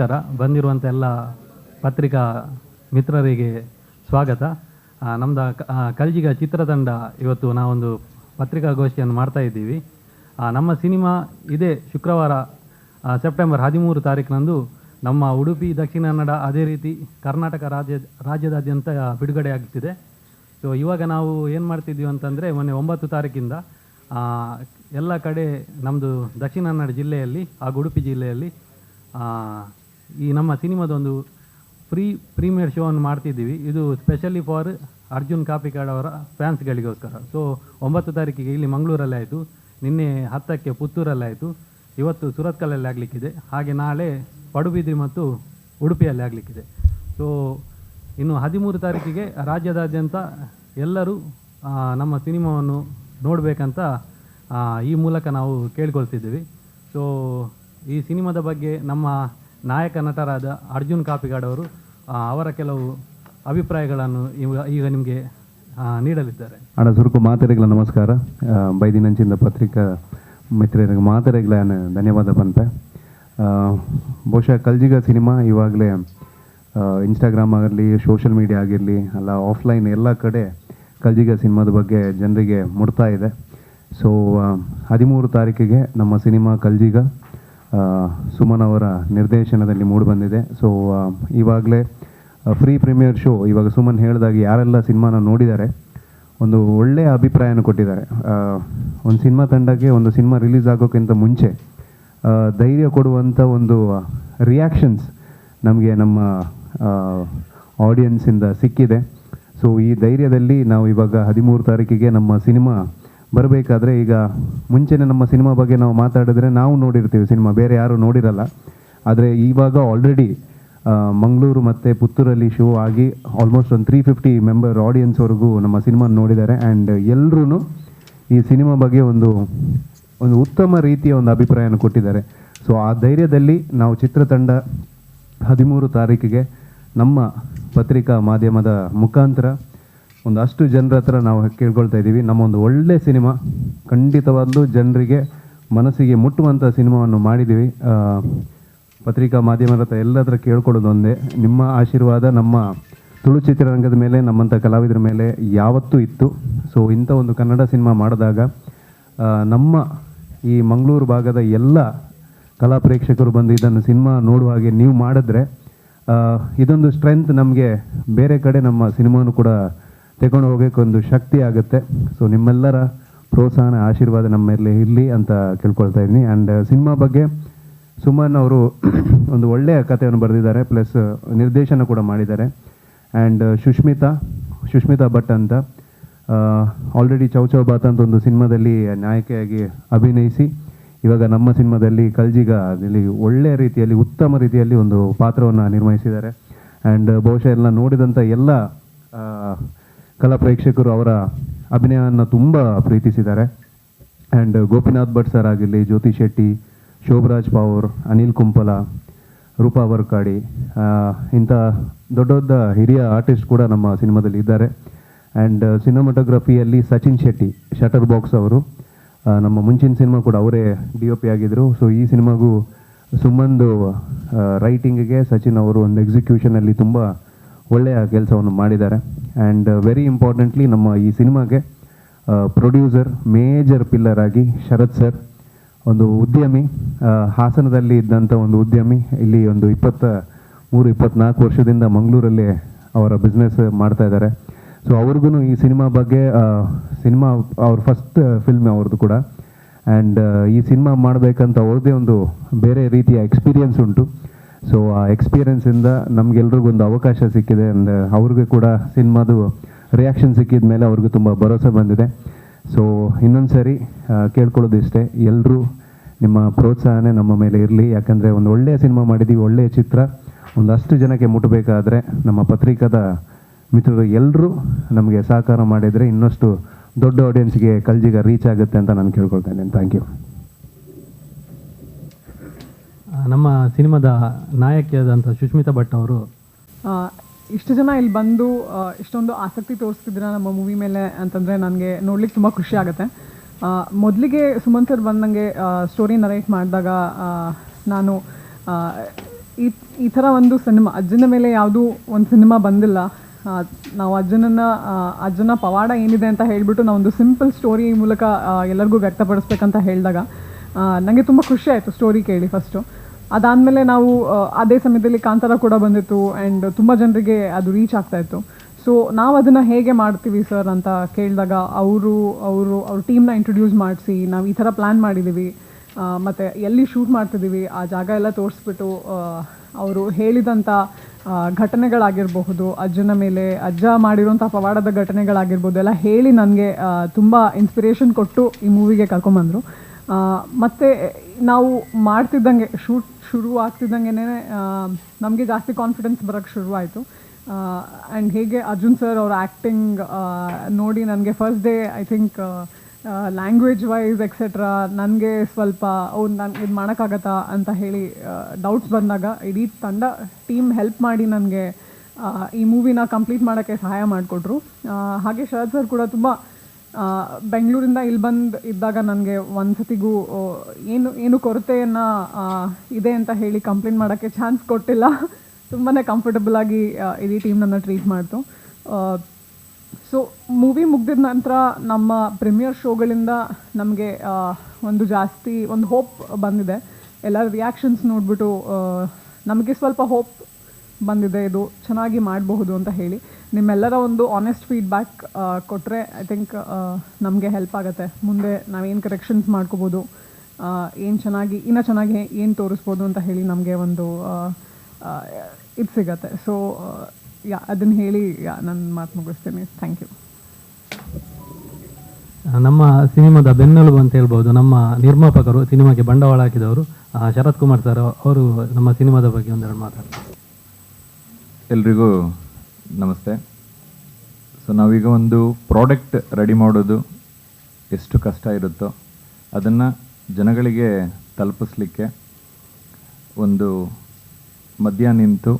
ನಮಸ್ಕಾರ. ಬಂದಿರುವಂಥ ಎಲ್ಲ ಪತ್ರಿಕಾ ಮಿತ್ರರಿಗೆ ಸ್ವಾಗತ. ನಮ್ಮದು ಕಲ್ಜಿಗ ಚಿತ್ರತಂಡ ಇವತ್ತು ನಾವೊಂದು ಪತ್ರಿಕಾಗೋಷ್ಠಿಯನ್ನು ಮಾಡ್ತಾ ಇದ್ದೀವಿ. ನಮ್ಮ ಸಿನಿಮಾ ಇದೇ ಶುಕ್ರವಾರ ಸೆಪ್ಟೆಂಬರ್ ಹದಿಮೂರು ತಾರೀಕಿನಂದು ನಮ್ಮ ಉಡುಪಿ, ದಕ್ಷಿಣ ಕನ್ನಡ ಅದೇ ರೀತಿ ಕರ್ನಾಟಕ ರಾಜ್ಯ, ರಾಜ್ಯದಾದ್ಯಂತ ಬಿಡುಗಡೆ ಆಗ್ತಿದೆ. ಸೊ ಇವಾಗ ನಾವು ಏನು ಮಾಡ್ತಿದ್ದೀವಿ ಅಂತಂದರೆ ಮೊನ್ನೆ ಒಂಬತ್ತು ತಾರೀಕಿಂದ ಎಲ್ಲ ಕಡೆ ನಮ್ಮದು ದಕ್ಷಿಣ ಕನ್ನಡ ಜಿಲ್ಲೆಯಲ್ಲಿ ಹಾಗೂ ಉಡುಪಿ ಜಿಲ್ಲೆಯಲ್ಲಿ ಈ ನಮ್ಮ ಸಿನಿಮಾದೊಂದು ಫ್ರೀ ಪ್ರೀಮಿಯರ್ ಶೋವನ್ನು ಮಾಡ್ತಿದ್ದೀವಿ. ಇದು ಸ್ಪೆಷಲಿ ಫಾರ್ ಅರ್ಜುನ್ ಕಾಪಿಕಾಡ್ ಅವರ ಫ್ಯಾನ್ಸ್ಗಳಿಗೋಸ್ಕರ ಸೊ ಒಂಬತ್ತು ತಾರೀಕಿಗೆ ಇಲ್ಲಿ ಮಂಗಳೂರಲ್ಲಿ ಆಯಿತು. ನಿನ್ನೆ ಹತ್ತಕ್ಕೆ ಪುತ್ತೂರಲ್ಲಿ ಆಯಿತು. ಇವತ್ತು ಸುರತ್ಕಲಲ್ಲಿ ಆಗಲಿಕ್ಕಿದೆ. ಹಾಗೆ ನಾಳೆ ಪಡುಬಿದ್ರಿ ಮತ್ತು ಉಡುಪಿಯಲ್ಲಿ ಆಗಲಿಕ್ಕಿದೆ. ಸೊ ಇನ್ನು ಹದಿಮೂರು ತಾರೀಕಿಗೆ ರಾಜ್ಯದಾದ್ಯಂತ ಎಲ್ಲರೂ ನಮ್ಮ ಸಿನಿಮಾವನ್ನು ನೋಡಬೇಕಂತ ಈ ಮೂಲಕ ನಾವು ಕೇಳ್ಕೊಳ್ತಿದ್ದೀವಿ. ಸೊ ಈ ಸಿನಿಮಾದ ಬಗ್ಗೆ ನಮ್ಮ ನಾಯಕ ನಟರಾದ ಅರ್ಜುನ್ ಕಾಪಿಗಾಡ್ ಅವರು ಅವರ ಕೆಲವು ಅಭಿಪ್ರಾಯಗಳನ್ನು ಈಗ ನಿಮಗೆ ನೀಡಲಿದ್ದಾರೆ. ಅಣ್ಣ, ಸುರುಕು ಮಾತರೆಗಳ ನಮಸ್ಕಾರ. ಬೈದಿನಂಚಿಂದ ಪತ್ರಿಕಾ ಮಿತ್ರರಿಗೆ ಮಾತರೆಗಳ ಧನ್ಯವಾದ ಪನ್ಪೆ ಬಹುಶಃ ಕಲ್ಜಿಗ ಸಿನಿಮಾ ಇವಾಗಲೇ ಇನ್ಸ್ಟಾಗ್ರಾಮ್ ಆಗಿರಲಿ ಸೋಷಿಯಲ್ ಮೀಡಿಯಾ ಆಗಿರಲಿ, ಅಲ್ಲ ಆಫ್ಲೈನ್ ಎಲ್ಲ ಕಡೆ ಕಲ್ಜಿಗ ಸಿನಿಮಾದ ಬಗ್ಗೆ ಜನರಿಗೆ ಮುಡ್ತಾ ಇದೆ. ಸೊ ಹದಿಮೂರು ತಾರೀಕಿಗೆ ನಮ್ಮ ಸಿನಿಮಾ ಕಲ್ಜಿಗ ಸುಮನ್ ಅವರ ನಿರ್ದೇಶನದಲ್ಲಿ ಮೂಡಿಬಂದಿದೆ ಸೊ ಇವಾಗಲೇ ಫ್ರೀ ಪ್ರೀಮಿಯರ್ ಶೋ ಇವಾಗ ಸುಮನ್ ಹೇಳಿದಾಗ ಯಾರೆಲ್ಲ ಸಿನಿಮಾನ ನೋಡಿದ್ದಾರೆ, ಒಂದು ಒಳ್ಳೆಯ ಅಭಿಪ್ರಾಯನ ಕೊಟ್ಟಿದ್ದಾರೆ. ಒಂದು ಸಿನಿಮಾ ತಂಡಕ್ಕೆ ಒಂದು ಸಿನಿಮಾ ರಿಲೀಸ್ ಆಗೋಕ್ಕಿಂತ ಮುಂಚೆ ಧೈರ್ಯ ಕೊಡುವಂಥ ಒಂದು ರಿಯಾಕ್ಷನ್ಸ್ ನಮಗೆ ನಮ್ಮ ಆಡಿಯನ್ಸಿಂದ ಸಿಕ್ಕಿದೆ. ಸೊ ಈ ಧೈರ್ಯದಲ್ಲಿ ನಾವು ಇವಾಗ ಹದಿಮೂರು ತಾರೀಕಿಗೆ ನಮ್ಮ ಸಿನಿಮಾ ಬರಬೇಕಾದ್ರೆ ಈಗ ಮುಂಚೆನೇ ನಮ್ಮ ಸಿನಿಮಾ ಬಗ್ಗೆ ನಾವು ಮಾತಾಡಿದ್ರೆ ನಾವು ನೋಡಿರ್ತೀವಿ ಸಿನಿಮಾ, ಬೇರೆ ಯಾರು ನೋಡಿರಲ್ಲ. ಆದರೆ ಇವಾಗ ಆಲ್ರೆಡಿ ಮಂಗಳೂರು ಮತ್ತು ಪುತ್ತೂರಲ್ಲಿ ಶೋ ಆಗಿ ಆಲ್ಮೋಸ್ಟ್ ಒಂದು ತ್ರೀ ಫಿಫ್ಟಿ ಮೆಂಬರ್ ಆಡಿಯನ್ಸ್ವರೆಗೂ ನಮ್ಮ ಸಿನಿಮಾ ನೋಡಿದ್ದಾರೆ. ಆ್ಯಂಡ್ ಎಲ್ಲರೂ ಈ ಸಿನಿಮಾ ಬಗ್ಗೆ ಒಂದು ಒಂದು ಉತ್ತಮ ರೀತಿಯ ಒಂದು ಅಭಿಪ್ರಾಯನ ಕೊಟ್ಟಿದ್ದಾರೆ. ಸೊ ಆ ಧೈರ್ಯದಲ್ಲಿ ನಾವು ಚಿತ್ರತಂಡ ಹದಿಮೂರು ತಾರೀಕಿಗೆ ನಮ್ಮ ಪತ್ರಿಕಾ ಮಾಧ್ಯಮದ ಮುಖಾಂತರ ಒಂದು ಅಷ್ಟು ಜನರ ಹತ್ರ ನಾವು ಕೇಳ್ಕೊಳ್ತಾ ಇದ್ದೀವಿ. ನಮ್ಮ ಒಂದು ಒಳ್ಳೆ ಸಿನಿಮಾ, ಖಂಡಿತವಾಗ್ಲೂ ಜನರಿಗೆ ಮನಸ್ಸಿಗೆ ಮುಟ್ಟುವಂಥ ಸಿನಿಮಾವನ್ನು ಮಾಡಿದ್ದೀವಿ. ಪತ್ರಿಕಾ ಮಾಧ್ಯಮದ ಹತ್ರ ಎಲ್ಲದರ ಕೇಳ್ಕೊಳ್ಳೋದು ಒಂದೇ. ನಿಮ್ಮ ಆಶೀರ್ವಾದ, ನಮ್ಮ ತುಳು ಚಿತ್ರರಂಗದ ಮೇಲೆ ನಮ್ಮಂಥ ಕಲಾವಿದರ ಮೇಲೆ ಯಾವತ್ತೂ ಇತ್ತು. ಸೊ ಇಂಥ ಒಂದು ಕನ್ನಡ ಸಿನಿಮಾ ಮಾಡಿದಾಗ ನಮ್ಮ ಈ ಮಂಗಳೂರು ಭಾಗದ ಎಲ್ಲ ಕಲಾ ಪ್ರೇಕ್ಷಕರು ಬಂದು ಇದನ್ನು ಸಿನಿಮಾ ನೋಡುವ ಹಾಗೆ ನೀವು ಮಾಡಿದ್ರೆ ಇದೊಂದು ಸ್ಟ್ರೆಂತ್ ನಮಗೆ ಬೇರೆ ಕಡೆ ನಮ್ಮ ಸಿನಿಮಾನು ಕೂಡ ತಗೊಂಡು ಹೋಗೋಕ್ಕೆ ಒಂದು ಶಕ್ತಿ ಆಗುತ್ತೆ. ಸೊ ನಿಮ್ಮೆಲ್ಲರ ಪ್ರೋತ್ಸಾಹನ, ಆಶೀರ್ವಾದ ನಮ್ಮ ಮೇಲೆ ಇರಲಿ ಅಂತ ಕೇಳ್ಕೊಳ್ತಾ ಇದ್ದೀನಿ. ಆ್ಯಂಡ್ ಸಿನಿಮಾ ಬಗ್ಗೆ ಸುಮನ್ ಅವರು ಒಂದು ಒಳ್ಳೆಯ ಕಥೆಯನ್ನು ಬರೆದಿದ್ದಾರೆ ಪ್ಲಸ್ ನಿರ್ದೇಶನ ಕೂಡ ಮಾಡಿದ್ದಾರೆ. ಆ್ಯಂಡ್ ಸುಷ್ಮಿತಾ ಸುಷ್ಮಿತಾ ಭಟ್ ಅಂತ ಆಲ್ರೆಡಿ ಚೌ ಚೌ ಬಾತ್ ಅಂತ ಒಂದು ಸಿನಿಮಾದಲ್ಲಿ ನಾಯಕಿಯಾಗಿ ಅಭಿನಯಿಸಿ, ಇವಾಗ ನಮ್ಮ ಸಿನಿಮಾದಲ್ಲಿ ಕಲ್ಜಿಗ ಇಲ್ಲಿ ಒಳ್ಳೆಯ ರೀತಿಯಲ್ಲಿ, ಉತ್ತಮ ರೀತಿಯಲ್ಲಿ ಒಂದು ಪಾತ್ರವನ್ನು ನಿರ್ವಹಿಸಿದ್ದಾರೆ. ಆ್ಯಂಡ್ ಬಹುಶಃ ಎಲ್ಲ ನೋಡಿದಂಥ ಎಲ್ಲ ಕಲಾ ಪ್ರೇಕ್ಷಕರು ಅವರ ಅಭಿನಯವನ್ನು ತುಂಬ ಪ್ರೀತಿಸಿದ್ದಾರೆ. ಆ್ಯಂಡ್ ಗೋಪಿನಾಥ್ ಭಟ್ ಸರ್ ಆಗಿರಲಿ, ಜ್ಯೋತಿ ಶೆಟ್ಟಿ, ಶೋಭರಾಜ್ ಪಾವರ್, ಅನಿಲ್ ಕುಂಪಲ, ರೂಪಾ ವರ್ಕಾಡಿ ಇಂಥ ದೊಡ್ಡ ದೊಡ್ಡ ಹಿರಿಯ ಆರ್ಟಿಸ್ಟ್ ಕೂಡ ನಮ್ಮ ಸಿನಿಮಾದಲ್ಲಿ ಇದ್ದಾರೆ. ಆ್ಯಂಡ್ ಸಿನಿಮಾಟೋಗ್ರಫಿಯಲ್ಲಿ ಸಚಿನ್ ಶೆಟ್ಟಿ ಶಟರ್ ಬಾಕ್ಸ್ ಅವರು ನಮ್ಮ ಮುಂಚಿನ ಸಿನಿಮಾ ಕೂಡ ಅವರೇ ಡಿ ಒ ಪಿ ಆಗಿದ್ದರು ಸೊ ಈ ಸಿನಿಮಾಗೂ ಸುಮ್ಮಂದು ರೈಟಿಂಗಿಗೆ ಸಚಿನ್ ಅವರು ಒಂದು ಎಕ್ಸಿಕ್ಯೂಷನಲ್ಲಿ ತುಂಬ ಒಳ್ಳೆಯ ಕೆಲಸವನ್ನು ಮಾಡಿದ್ದಾರೆ. ಆ್ಯಂಡ್ ವೆರಿ ಇಂಪಾರ್ಟೆಂಟ್ಲಿ ನಮ್ಮ ಈ ಸಿನಿಮಾಗೆ ಪ್ರೊಡ್ಯೂಸರ್ ಮೇಜರ್ ಪಿಲ್ಲರ್ ಆಗಿ ಶರತ್ ಸರ್ ಒಂದು ಉದ್ಯಮಿ ಹಾಸನದಲ್ಲಿ ಇದ್ದಂಥ ಒಂದು ಉದ್ಯಮಿ, ಇಲ್ಲಿ ಒಂದು ಇಪ್ಪತ್ತ ಮೂರು, ಇಪ್ಪತ್ನಾಲ್ಕು ವರ್ಷದಿಂದ ಮಂಗಳೂರಲ್ಲಿ ಅವರ ಬಿಸ್ನೆಸ್ ಮಾಡ್ತಾ ಇದ್ದಾರೆ. ಸೊ ಅವ್ರಿಗೂ ಈ ಸಿನಿಮಾ ಬಗ್ಗೆ ಸಿನಿಮಾ, ಅವ್ರ ಫಸ್ಟ್ ಫಿಲ್ಮ್ ಅವ್ರದ್ದು ಕೂಡ. ಆ್ಯಂಡ್ ಈ ಸಿನಿಮಾ ಮಾಡಬೇಕಂತ ಅವ್ರದ್ದೇ ಒಂದು ಬೇರೆ ರೀತಿಯ ಎಕ್ಸ್ಪೀರಿಯನ್ಸ್ ಉಂಟು. ಸೊ ಆ ಎಕ್ಸ್ಪೀರಿಯನ್ಸಿಂದ ನಮಗೆಲ್ರಿಗೂ ಒಂದು ಅವಕಾಶ ಸಿಕ್ಕಿದೆ ಆ್ಯಂಡ್ ಅವ್ರಿಗೆ ಕೂಡ ಸಿನಿಮಾದು ರಿಯಾಕ್ಷನ್ ಸಿಕ್ಕಿದ ಮೇಲೆ ಅವ್ರಿಗೂ ತುಂಬ ಭರೋಸೆ ಬಂದಿದೆ. ಸೊ ಇನ್ನೊಂದು ಸಾರಿ ಕೇಳ್ಕೊಳ್ಳೋದು ಇಷ್ಟೇ. ಎಲ್ಲರೂ ನಿಮ್ಮ ಪ್ರೋತ್ಸಾಹನೇ ನಮ್ಮ ಮೇಲೆ ಇರಲಿ. ಯಾಕಂದರೆ ಒಂದು ಒಳ್ಳೆಯ ಸಿನಿಮಾ ಮಾಡಿದ್ದೀವಿ, ಒಳ್ಳೆಯ ಚಿತ್ರ. ಒಂದಷ್ಟು ಜನಕ್ಕೆ ಮುಟ್ಟಬೇಕಾದ್ರೆ ನಮ್ಮ ಪತ್ರಿಕಾದ ಮಿತ್ರರು ಎಲ್ಲರೂ ನಮಗೆ ಸಹಕಾರ ಮಾಡಿದರೆ ಇನ್ನಷ್ಟು ದೊಡ್ಡ ಆಡಿಯನ್ಸ್ಗೆ ಕಲ್ಜಿಗ ರೀಚ್ ಆಗುತ್ತೆ ಅಂತ ನಾನು ಕೇಳ್ಕೊಳ್ತೇನೆ ಥ್ಯಾಂಕ್ ಯು ಆ, ನಮ್ಮ ಸಿನಿಮಾದ ನಾಯಕಿಯಾದಂಥ ಸುಷ್ಮಿತಾ ಭಟ್ ಅವರು ಇಷ್ಟು ಜನ ಇಲ್ಲಿ ಬಂದು ಇಷ್ಟೊಂದು ಆಸಕ್ತಿ ತೋರಿಸ್ತಿದ್ದೀರಾ ನಮ್ಮ ಮೂವಿ ಮೇಲೆ ಅಂತಂದರೆ ನನಗೆ ನೋಡ್ಲಿಕ್ಕೆ ತುಂಬ ಖುಷಿ ಆಗುತ್ತೆ. ಮೊದಲಿಗೆ ಸುಮಂತ್ ಸರ್ ಬಂದಂಗೆ ಸ್ಟೋರಿ ನರೇಟ್ ಮಾಡಿದಾಗ ನಾನು ಈ ಈ ಥರ ಒಂದು ಸಿನಿಮಾ, ಅಜ್ಜನ ಮೇಲೆ ಯಾವುದೂ ಒಂದು ಸಿನಿಮಾ ಬಂದಿಲ್ಲ. ನಾವು ಅಜ್ಜನನ್ನ ಅಜ್ಜನ ಪವಾಡ ಏನಿದೆ ಅಂತ ಹೇಳಿಬಿಟ್ಟು ನಾವು ಒಂದು ಸಿಂಪಲ್ ಸ್ಟೋರಿ ಮೂಲಕ ಎಲ್ಲರಿಗೂ ವ್ಯಕ್ತಪಡಿಸ್ಬೇಕಂತ ಹೇಳಿದಾಗ ನನಗೆ ತುಂಬ ಖುಷಿ ಆಯಿತು ಸ್ಟೋರಿ ಕೇಳಿ ಫಸ್ಟು ಅದಾದಮೇಲೆ ನಾವು ಅದೇ ಸಮಯದಲ್ಲಿ ಕಾಂತಾರ ಕೂಡ ಬಂದಿತ್ತು ಆ್ಯಂಡ್ ತುಂಬ ಜನರಿಗೆ ಅದು ರೀಚ್ ಆಗ್ತಾ ಇತ್ತು. ಸೊ ನಾವು ಅದನ್ನು ಹೇಗೆ ಮಾಡ್ತೀವಿ ಸರ್ ಅಂತ ಕೇಳಿದಾಗ ಅವರು ಅವರು, ಅವ್ರ ಟೀಮ್ನ ಇಂಟ್ರೊಡ್ಯೂಸ್ ಮಾಡಿಸಿ, ನಾವು ಈ ಥರ ಪ್ಲ್ಯಾನ್ ಮಾಡಿದ್ದೀವಿ ಮತ್ತೆ ಎಲ್ಲಿ ಶೂಟ್ ಮಾಡ್ತಿದ್ದೀವಿ ಆ ಜಾಗ ಎಲ್ಲ ತೋರಿಸ್ಬಿಟ್ಟು ಅವರು ಹೇಳಿದಂಥ ಘಟನೆಗಳಾಗಿರಬಹುದು, ಅಜ್ಜನ ಮೇಲೆ, ಅಜ್ಜ ಮಾಡಿರೋಂಥ ಪವಾಡದ ಘಟನೆಗಳಾಗಿರ್ಬೋದು ಎಲ್ಲ ಹೇಳಿ ನನಗೆ ತುಂಬ ಇನ್ಸ್ಪಿರೇಷನ್ ಕೊಟ್ಟು ಈ ಮೂವಿಗೆ ಕರ್ಕೊಂಬಂದರು. ಮತ್ತು ನಾವು ಮಾಡ್ತಿದ್ದಂಗೆ ಶೂಟ್ ಶುರು ಆಗ್ತಿದ್ದಂಗೆ ನಮಗೆ ಜಾಸ್ತಿ ಕಾನ್ಫಿಡೆನ್ಸ್ ಬರೋಕ್ಕೆ ಶುರುವಾಯಿತು. ಆ್ಯಂಡ್ ಹೇಗೆ ಅರ್ಜುನ್ ಸರ್ ಅವ್ರ ಆ್ಯಕ್ಟಿಂಗ್ ನೋಡಿ ನನಗೆ first day I think language wise etcetera ನನಗೆ ಸ್ವಲ್ಪ, ಓ, ನಾನು, ಇದು ಮಾಡೋಕ್ಕಾಗತ್ತಾ ಅಂತ ಹೇಳಿ ಡೌಟ್ಸ್ ಬಂದಾಗ ಇಡೀ ತಂಡ ಟೀಮ್ ಹೆಲ್ಪ್ ಮಾಡಿ ನನಗೆ ಈ ಮೂವಿನ ಕಂಪ್ಲೀಟ್ ಮಾಡೋಕ್ಕೆ ಸಹಾಯ ಮಾಡಿಕೊಟ್ರು. ಹಾಗೆ ಶರದ್ ಸರ್ ಕೂಡ ತುಂಬ ಬೆಂಗಳೂರಿಂದ ಇಲ್ಲಿ ಬಂದು ಇದ್ದಾಗ ನನಗೆ ಒಂದು ಸತಿಗೂ ಏನು ಏನು ಕೊರತೆಯನ್ನು ಇದೆ ಅಂತ ಹೇಳಿ ಕಂಪ್ಲೇಂಟ್ ಮಾಡೋಕ್ಕೆ ಚಾನ್ಸ್ ಕೊಟ್ಟಿಲ್ಲ. ತುಂಬಾ ಕಂಫರ್ಟಬಲ್ ಆಗಿ ಇಡೀ ಟೀಮ್ ನನ್ನ ಟ್ರೀಟ್ ಮಾಡ್ತು. ಸೊ ಮೂವಿ ಮುಗಿದ ನಂತರ ನಮ್ಮ ಪ್ರೀಮಿಯರ್ ಶೋಗಳಿಂದ ನಮಗೆ ಒಂದು ಜಾಸ್ತಿ, ಒಂದು ಹೋಪ್ ಬಂದಿದೆ. ಎಲ್ಲರ ರಿಯಾಕ್ಷನ್ಸ್ ನೋಡಿಬಿಟ್ಟು ನಮಗೆ ಸ್ವಲ್ಪ ಹೋಪ್ ಬಂದಿದೆ. ಇದು ಚೆನ್ನಾಗಿ ಮಾಡಬಹುದು ಅಂತ ಹೇಳಿ. ನಿಮ್ಮೆಲ್ಲರ ಒಂದು ಆನೆಸ್ಟ್ ಫೀಡ್ಬ್ಯಾಕ್ ಕೊಟ್ಟರೆ ಐ ಥಿಂಕ್ ನಮಗೆ ಹೆಲ್ಪ್ ಆಗುತ್ತೆ. ಮುಂದೆ ನಾವೇನು ಕರೆಕ್ಷನ್ಸ್ ಮಾಡ್ಕೋಬೋದು ಏನು ಚೆನ್ನಾಗಿ ಇನ್ನೂ ಚೆನ್ನಾಗಿ ಏನು ತೋರಿಸ್ಬೋದು ಅಂತ ಹೇಳಿ ನಮಗೆ ಒಂದು ಇದು ಸಿಗತ್ತೆ. ಸೊ ಯಾ ಅದನ್ನು ಹೇಳಿ ಯಾ ನನ್ನ ಮಾತು ಮುಗಿಸ್ತೀನಿ. ಥ್ಯಾಂಕ್ ಯು ನಮ್ಮ ಸಿನಿಮಾದ ಬೆನ್ನೆಲುಬು ಅಂತ ಹೇಳ್ಬೋದು. ನಮ್ಮ ನಿರ್ಮಾಪಕರು ಸಿನಿಮಾಗೆ ಬಂಡವಾಳ ಹಾಕಿದವರು ಶರತ್ ಕುಮಾರ್ ಸರ್ ಅವರು ನಮ್ಮ ಸಿನಿಮಾದ ಬಗ್ಗೆ ಒಂದೆರಡು ಮಾತಾಡ್ತಾರೆ ಎಲ್ರಿಗೂ ನಮಸ್ತೆ. ಸೊ ನಾವೀಗ ಒಂದು ಪ್ರಾಡಕ್ಟ್ ರೆಡಿ ಮಾಡೋದು ಎಷ್ಟು ಕಷ್ಟ ಇರುತ್ತೋ ಅದನ್ನು ಜನಗಳಿಗೆ ತಲುಪಿಸ್ಲಿಕ್ಕೆ ಒಂದು ಮಧ್ಯ ನಿಂತು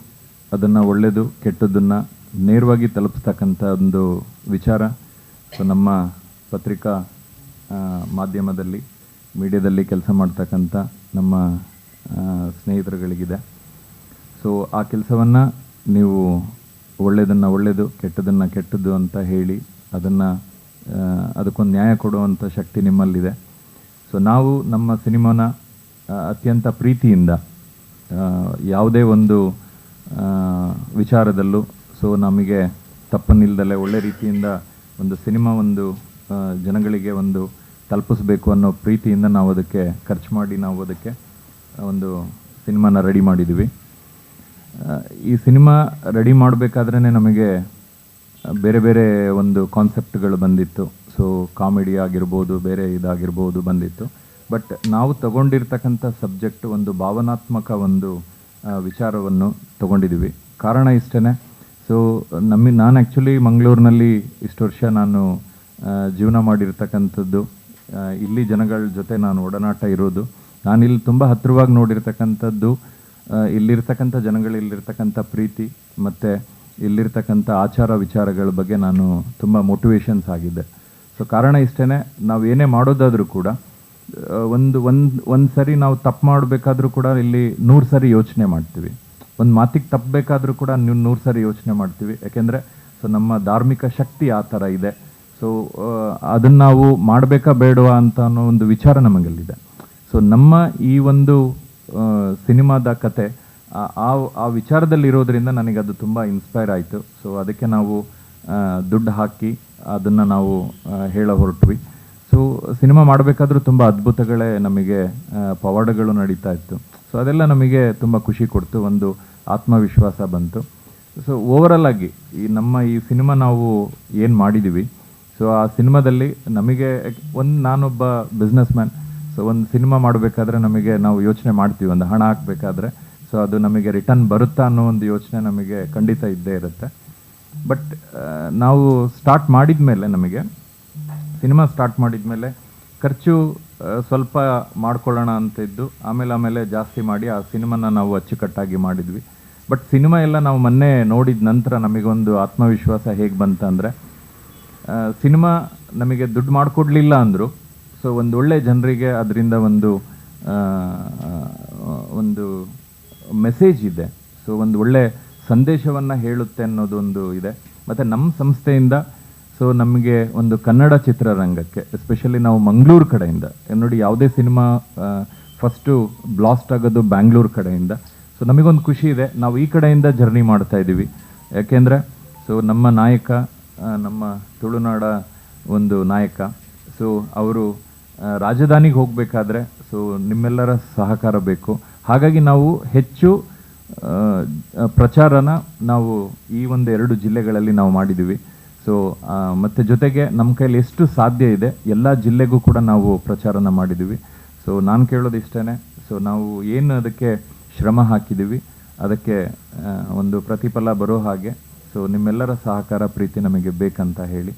ಅದನ್ನು ಒಳ್ಳೆಯದು ಕೆಟ್ಟದ್ದನ್ನು ನೇರವಾಗಿ ತಲುಪಿಸ್ತಕ್ಕಂಥ ಒಂದು ವಿಚಾರ. ಸೊ ನಮ್ಮ ಪತ್ರಿಕಾ ಮಾಧ್ಯಮದಲ್ಲಿ, ಮೀಡಿಯಾದಲ್ಲಿ ಕೆಲಸ ಮಾಡ್ತಕ್ಕಂಥ ನಮ್ಮ ಸ್ನೇಹಿತರುಗಳಿಗಿದೆ. ಸೊ ಆ ಕೆಲಸವನ್ನು ನೀವು ಒಳ್ಳೆಯದನ್ನು ಒಳ್ಳೆಯದು ಕೆಟ್ಟದನ್ನು ಕೆಟ್ಟದ್ದು ಅಂತ ಹೇಳಿ ಅದನ್ನು ಅದಕ್ಕೊಂದು ನ್ಯಾಯ ಕೊಡುವಂಥ ಶಕ್ತಿ ನಿಮ್ಮಲ್ಲಿದೆ. ಸೊ ನಾವು ನಮ್ಮ ಸಿನಿಮಾನ ಅತ್ಯಂತ ಪ್ರೀತಿಯಿಂದ ಯಾವುದೇ ಒಂದು ವಿಚಾರದಲ್ಲೂ, ಸೊ ನಮಗೆ ತಪ್ಪನ್ನಿಲ್ದಲೆ ಒಳ್ಳೆ ರೀತಿಯಿಂದ ಒಂದು ಸಿನಿಮಾ ಒಂದು ಜನಗಳಿಗೆ ಒಂದು ತಲುಪಿಸ್ಬೇಕು ಅನ್ನೋ ಪ್ರೀತಿಯಿಂದ ನಾವು ಅದಕ್ಕೆ ಖರ್ಚು ಮಾಡಿ ನಾವು ಅದಕ್ಕೆ ಒಂದು ಸಿನಿಮಾನ ರೆಡಿ ಮಾಡಿದ್ದೀವಿ. ಈ ಸಿನಿಮಾ ರೆಡಿ ಮಾಡಬೇಕಾದ್ರೇ ನಮಗೆ ಬೇರೆ ಬೇರೆ ಒಂದು ಕಾನ್ಸೆಪ್ಟ್ಗಳು ಬಂದಿತ್ತು. ಸೊ, ಕಾಮಿಡಿ ಆಗಿರ್ಬೋದು, ಬೇರೆ ಇದಾಗಿರ್ಬೋದು ಬಂದಿತ್ತು. ಬಟ್ ನಾವು ತಗೊಂಡಿರ್ತಕ್ಕಂಥ ಸಬ್ಜೆಕ್ಟ್ ಒಂದು ಭಾವನಾತ್ಮಕ ಒಂದು ವಿಚಾರವನ್ನು ತಗೊಂಡಿದ್ದೀವಿ. ಕಾರಣ ಇಷ್ಟೇ ಸೊ, ನಮ್ಮ, ನಾನು ಆ್ಯಕ್ಚುಲಿ ಮಂಗಳೂರಿನಲ್ಲಿ ಇಷ್ಟು ವರ್ಷ ನಾನು ಜೀವನ ಮಾಡಿರ್ತಕ್ಕಂಥದ್ದು. ಇಲ್ಲಿ ಜನಗಳ ಜೊತೆ ನಾನು ಒಡನಾಟ ಇರೋದು. ನಾನಿಲ್ಲಿ ತುಂಬ ಹತ್ತಿರವಾಗಿ ನೋಡಿರ್ತಕ್ಕಂಥದ್ದು. ಇಲ್ಲಿರ್ತಕ್ಕಂಥ ಜನಗಳಿಲ್ಲಿರ್ತಕ್ಕಂಥ ಪ್ರೀತಿ ಮತ್ತು ಇಲ್ಲಿರ್ತಕ್ಕಂಥ ಆಚಾರ ವಿಚಾರಗಳ ಬಗ್ಗೆ ನಾನು ತುಂಬ ಮೋಟಿವೇಶನ್ಸ್ ಆಗಿದೆ ಸೊ ಕಾರಣ ಇಷ್ಟೇ ನಾವು ಏನೇ ಮಾಡೋದಾದರೂ ಕೂಡ ಒಂದು ಒಂದು ಒಂದು ಸರಿ ನಾವು ತಪ್ಪು ಮಾಡಬೇಕಾದ್ರೂ ಕೂಡ ಇಲ್ಲಿ ನೂರು ಸರಿ ಯೋಚನೆ ಮಾಡ್ತೀವಿ. ಒಂದು ಮಾತಿಗೆ ತಪ್ಪಬೇಕಾದ್ರೂ ಕೂಡ ನೀವು ನೂರು ಸರಿ ಯೋಚನೆ ಮಾಡ್ತೀವಿ. ಯಾಕೆಂದರೆ, ಸೊ, ನಮ್ಮ ಧಾರ್ಮಿಕ ಶಕ್ತಿ ಆ ಥರ ಇದೆ. ಸೊ ಅದನ್ನು ನಾವು ಮಾಡಬೇಕಾ ಬೇಡವಾ ಅಂತ ಅನ್ನೋ ಒಂದು ವಿಚಾರ ನಮಗಲ್ಲಿದೆ. ಸೊ ನಮ್ಮ ಈ ಒಂದು ಸಿನಿಮಾದ ಕತೆ, ಆ- ಆ ವಿಚಾರದಲ್ಲಿರೋದ್ರಿಂದ ನನಗೆ ಅದು ತುಂಬ ಇನ್ಸ್ಪೈರ್ ಆಯಿತು. ಸೊ ಅದಕ್ಕೆ ನಾವು ದುಡ್ಡು ಹಾಕಿ ಅದನ್ನು ನಾವು ಹೇಳ ಹೊರಟ್ವಿ. ಸೊ ಸಿನಿಮಾ ಮಾಡಬೇಕಾದ್ರೂ ತುಂಬ ಅದ್ಭುತಗಳೇ ನಮಗೆ ಪವಾಡಗಳು ನಡೀತಾ ಇತ್ತು. ಸೊ ಅದೆಲ್ಲ ನಮಗೆ ತುಂಬ ಖುಷಿ ಕೊಡ್ತು. ಒಂದು ಆತ್ಮವಿಶ್ವಾಸ ಬಂತು. ಸೊ ಓವರಲ್ ಆಗಿ ಈ ನಮ್ಮ ಈ ಸಿನಿಮಾ ನಾವು ಏನು ಮಾಡಿದ್ದೀವಿ ಸೊ ಆ ಸಿನಿಮಾದಲ್ಲಿ ನಮಗೆ, ಒಂದು ನಾನೊಬ್ಬ ಬಿಸ್ನೆಸ್ ಮ್ಯಾನ್ ಸೊ ಒಂದು ಸಿನಿಮಾ ಮಾಡಬೇಕಾದ್ರೆ ನಮಗೆ ನಾವು ಯೋಚನೆ ಮಾಡ್ತೀವಿ, ಒಂದು ಹಣ ಹಾಕಬೇಕಾದ್ರೆ. ಸೊ ಅದು ನಮಗೆ ರಿಟರ್ನ್ ಬರುತ್ತಾ ಅನ್ನೋ ಒಂದು ಯೋಚನೆ ನಮಗೆ ಖಂಡಿತ ಇದ್ದೇ ಇರುತ್ತೆ. ಬಟ್ ನಾವು ಸ್ಟಾರ್ಟ್ ಮಾಡಿದ ಮೇಲೆ ನಮಗೆ, ಸಿನಿಮಾ ಸ್ಟಾರ್ಟ್ ಮಾಡಿದ ಮೇಲೆ ಖರ್ಚು ಸ್ವಲ್ಪ ಮಾಡ್ಕೊಳ್ಳೋಣ ಅಂತ ಇದ್ದು ಆಮೇಲೆ ಆಮೇಲೆ ಜಾಸ್ತಿ ಮಾಡಿ ಆ ಸಿನಿಮಾನ ನಾವು ಅಚ್ಚುಕಟ್ಟಾಗಿ ಮಾಡಿದ್ವಿ. ಬಟ್ ಸಿನಿಮಾ ಎಲ್ಲ ನಾವು ಮೊನ್ನೆ ನೋಡಿದ ನಂತರ ನಮಗೊಂದು ಆತ್ಮವಿಶ್ವಾಸ ಹೇಗೆ ಬಂತಂದರೆ ಸಿನಿಮಾ ನಮಗೆ ದುಡ್ಡು ಮಾಡಿಕೊಡ್ಲಿಲ್ಲ ಅಂದರು ಸೊ ಒಂದು ಒಳ್ಳೆ ಜನರಿಗೆ ಅದರಿಂದ ಒಂದು ಒಂದು ಮೆಸೇಜ್ ಇದೆ. ಸೊ ಒಂದು ಒಳ್ಳೆ ಸಂದೇಶವನ್ನು ಹೇಳುತ್ತೆ ಅನ್ನೋದೊಂದು ಇದೆ. ಮತ್ತು ನಮ್ಮ ಸಂಸ್ಥೆಯಿಂದ ಸೊ ನಮಗೆ ಒಂದು ಕನ್ನಡ ಚಿತ್ರರಂಗಕ್ಕೆ ಎಸ್ಪೆಷಲಿ ನಾವು ಮಂಗಳೂರು ಕಡೆಯಿಂದ, ನೋಡಿ ಯಾವುದೇ ಸಿನಿಮಾ ಫಸ್ಟು ಬ್ಲಾಸ್ಟ್ ಆಗೋದು ಬ್ಯಾಂಗ್ಳೂರು ಕಡೆಯಿಂದ. ಸೊ ನಮಗೊಂದು ಖುಷಿ ಇದೆ. ನಾವು ಈ ಕಡೆಯಿಂದ ಜರ್ನಿ ಮಾಡ್ತಾ ಇದ್ದೀವಿ ಯಾಕೆಂದರೆ ಸೊ ನಮ್ಮ ನಾಯಕ ನಮ್ಮ ತುಳುನಾಡ ಒಂದು ನಾಯಕ. ಸೊ ಅವರು ರಾಜಧಾನಿಗೆ ಹೋಗಬೇಕಾದ್ರೆ ಸೊ ನಿಮ್ಮೆಲ್ಲರ ಸಹಕಾರ ಬೇಕು. ಹಾಗಾಗಿ ನಾವು ಹೆಚ್ಚು ಪ್ರಚಾರನ ನಾವು ಈ ಒಂದು ಎರಡು ಜಿಲ್ಲೆಗಳಲ್ಲಿ ನಾವು ಮಾಡಿದ್ದೀವಿ. ಸೊ ಮತ್ತು ಜೊತೆಗೆ ನಮ್ಮ ಕೈಲಿ ಎಷ್ಟು ಸಾಧ್ಯ ಇದೆ, ಎಲ್ಲ ಜಿಲ್ಲೆಗೂ ಕೂಡ ನಾವು ಪ್ರಚಾರನ ಮಾಡಿದ್ದೀವಿ. ಸೊ, ನಾನು ಕೇಳೋದು ಇಷ್ಟೇ ಸೊ, ನಾವು ಏನು ಅದಕ್ಕೆ ಶ್ರಮ ಹಾಕಿದ್ದೀವಿ, ಅದಕ್ಕೆ ಒಂದು ಪ್ರತಿಫಲ ಬರೋ ಹಾಗೆ. ಸೊ, ನಿಮ್ಮೆಲ್ಲರ ಸಹಕಾರ, ಪ್ರೀತಿ ನಮಗೆ ಬೇಕಂತ ಹೇಳಿ.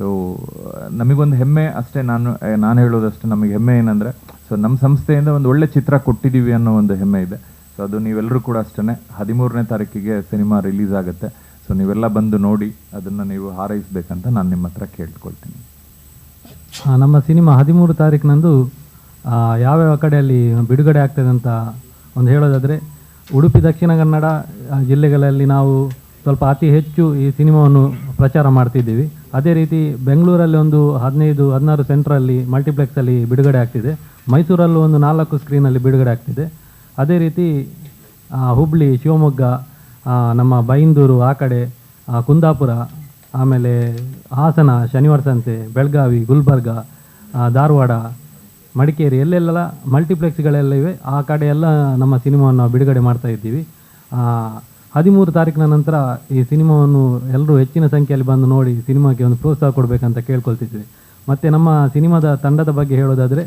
ಸೊ ನಮಗೊಂದು ಹೆಮ್ಮೆ ಅಷ್ಟೇ ನಾನು ನಾನು ಹೇಳೋದಷ್ಟೇ ನಮಗೆ ಹೆಮ್ಮೆ ಏನಂದರೆ ಸೊ ನಮ್ಮ ಸಂಸ್ಥೆಯಿಂದ ಒಂದು ಒಳ್ಳೆ ಚಿತ್ರ ಕೊಟ್ಟಿದ್ದೀವಿ ಅನ್ನೋ ಒಂದು ಹೆಮ್ಮೆ ಇದೆ. ಸೊ ಅದು ನೀವೆಲ್ಲರೂ ಕೂಡ ಅಷ್ಟೇ ಹದಿಮೂರನೇ ತಾರೀಕಿಗೆ ಸಿನಿಮಾ ರಿಲೀಸ್ ಆಗುತ್ತೆ. ಸೊ ನೀವೆಲ್ಲ ಬಂದು ನೋಡಿ, ಅದನ್ನು ನೀವು ಹಾರೈಸಬೇಕಂತ ನಾನು ನಿಮ್ಮ ಹತ್ರ ಕೇಳ್ಕೊಳ್ತೀನಿ. ನಮ್ಮ ಸಿನಿಮಾ ಹದಿಮೂರು ತಾರೀಕಿನಂದು ಯಾವ್ಯಾವ ಕಡೆಯಲ್ಲಿ ಬಿಡುಗಡೆ ಆಗ್ತದೆ ಅಂತ ಒಂದು ಹೇಳೋದಾದರೆ, ಉಡುಪಿ, ದಕ್ಷಿಣ ಕನ್ನಡ ಜಿಲ್ಲೆಗಳಲ್ಲಿ ನಾವು ಸ್ವಲ್ಪ ಅತಿ ಹೆಚ್ಚು ಈ ಸಿನಿಮಾವನ್ನು ಪ್ರಚಾರ ಮಾಡ್ತಿದ್ದೀವಿ. ಅದೇ ರೀತಿ ಬೆಂಗಳೂರಲ್ಲಿ ಒಂದು ಹದಿನೈದು, ಹದಿನಾರು ಸೆಂಟ್ರಲ್ಲಿ ಮಲ್ಟಿಪ್ಲೆಕ್ಸಲ್ಲಿ ಬಿಡುಗಡೆ ಆಗ್ತಿದೆ. ಮೈಸೂರಲ್ಲೂ ಒಂದು ನಾಲ್ಕು ಸ್ಕ್ರೀನಲ್ಲಿ ಬಿಡುಗಡೆ ಆಗ್ತಿದೆ. ಅದೇ ರೀತಿ ಹುಬ್ಳಿ, ಶಿವಮೊಗ್ಗ ನಮ್ಮ ಬೈಂದೂರು, ಆ ಕಡೆ ಕುಂದಾಪುರ, ಆಮೇಲೆ ಹಾಸನ, ಶನಿವಾರ ಸಂತೆ, ಬೆಳಗಾವಿ, ಗುಲ್ಬರ್ಗ ಧಾರವಾಡ, ಮಡಿಕೇರಿ ಎಲ್ಲೆಲ್ಲ ಮಲ್ಟಿಪ್ಲೆಕ್ಸ್ಗಳೆಲ್ಲ ಇವೆ. ಆ ಕಡೆ ಎಲ್ಲ ನಮ್ಮ ಸಿನಿಮಾವನ್ನು ಬಿಡುಗಡೆ ಮಾಡ್ತಾ ಇದ್ದೀವಿ. ಹದಿಮೂರು ತಾರೀಕಿನ ನಂತರ ಈ ಸಿನಿಮಾವನ್ನು ಎಲ್ಲರೂ ಹೆಚ್ಚಿನ ಸಂಖ್ಯೆಯಲ್ಲಿ ಬಂದು ನೋಡಿ ಸಿನಿಮಾಕ್ಕೆ ಒಂದು ಪ್ರೋತ್ಸಾಹ ಕೊಡಬೇಕಂತ ಕೇಳ್ಕೊಳ್ತಿದ್ವಿ. ಮತ್ತು ನಮ್ಮ ಸಿನಿಮಾದ ತಂಡದ ಬಗ್ಗೆ ಹೇಳೋದಾದರೆ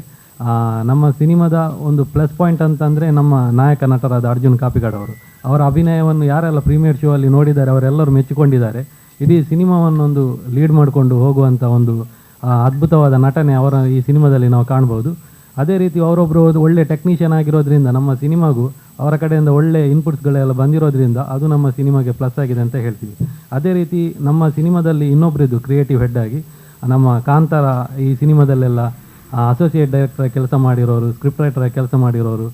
ನಮ್ಮ ಸಿನಿಮಾದ ಒಂದು ಪ್ಲಸ್ ಪಾಯಿಂಟ್ ಅಂತಂದರೆ ನಮ್ಮ ನಾಯಕ ನಟರಾದ ಅರ್ಜುನ್ ಕಾಪಿಗಾಡ್ ಅವರು. ಅವರ ಅಭಿನಯವನ್ನು ಯಾರೆಲ್ಲ ಪ್ರೀಮಿಯರ್ ಶೋ ಅಲ್ಲಿ ನೋಡಿದ್ದಾರೆ, ಅವರೆಲ್ಲರೂ ಮೆಚ್ಚಿಕೊಂಡಿದ್ದಾರೆ. ಇಡೀ ಸಿನಿಮಾವನ್ನೊಂದು ಲೀಡ್ ಮಾಡಿಕೊಂಡು ಹೋಗುವಂಥ ಒಂದು ಅದ್ಭುತವಾದ ನಟನೆ ಅವರ ಈ ಸಿನಿಮಾದಲ್ಲಿ ನಾವು ಕಾಣ್ಬೋದು. ಅದೇ ರೀತಿ ಅವರೊಬ್ಬರು ಒಳ್ಳೆ ಟೆಕ್ನಿಷಿಯನ್ ಆಗಿರೋದ್ರಿಂದ ನಮ್ಮ ಸಿನಿಮಾಗೂ ಅವರ ಕಡೆಯಿಂದ ಒಳ್ಳೆ ಇನ್ಪುಟ್ಸ್ಗಳೆಲ್ಲ ಬಂದಿರೋದ್ರಿಂದ ಅದು ನಮ್ಮ ಸಿನಿಮಾಗೆ ಪ್ಲಸ್ ಆಗಿದೆ ಅಂತ ಹೇಳ್ತೀವಿ. ಅದೇ ರೀತಿ ನಮ್ಮ ಸಿನಿಮಾದಲ್ಲಿ ಇನ್ನೊಬ್ಬರಿದ್ದು ಕ್ರಿಯೇಟಿವ್ ಹೆಡ್ ಆಗಿ ನಮ್ಮ ಕಾಂತಾರ ಈ ಸಿನಿಮಾದಲ್ಲೆಲ್ಲ ಅಸೋಸಿಯೇಟ್ ಡೈರೆಕ್ಟರ್ ಕೆಲಸ ಮಾಡಿರೋರು ಸ್ಕ್ರಿಪ್ಟ್ ರೈಟರ್ ಕೆಲಸ ಮಾಡಿರೋರು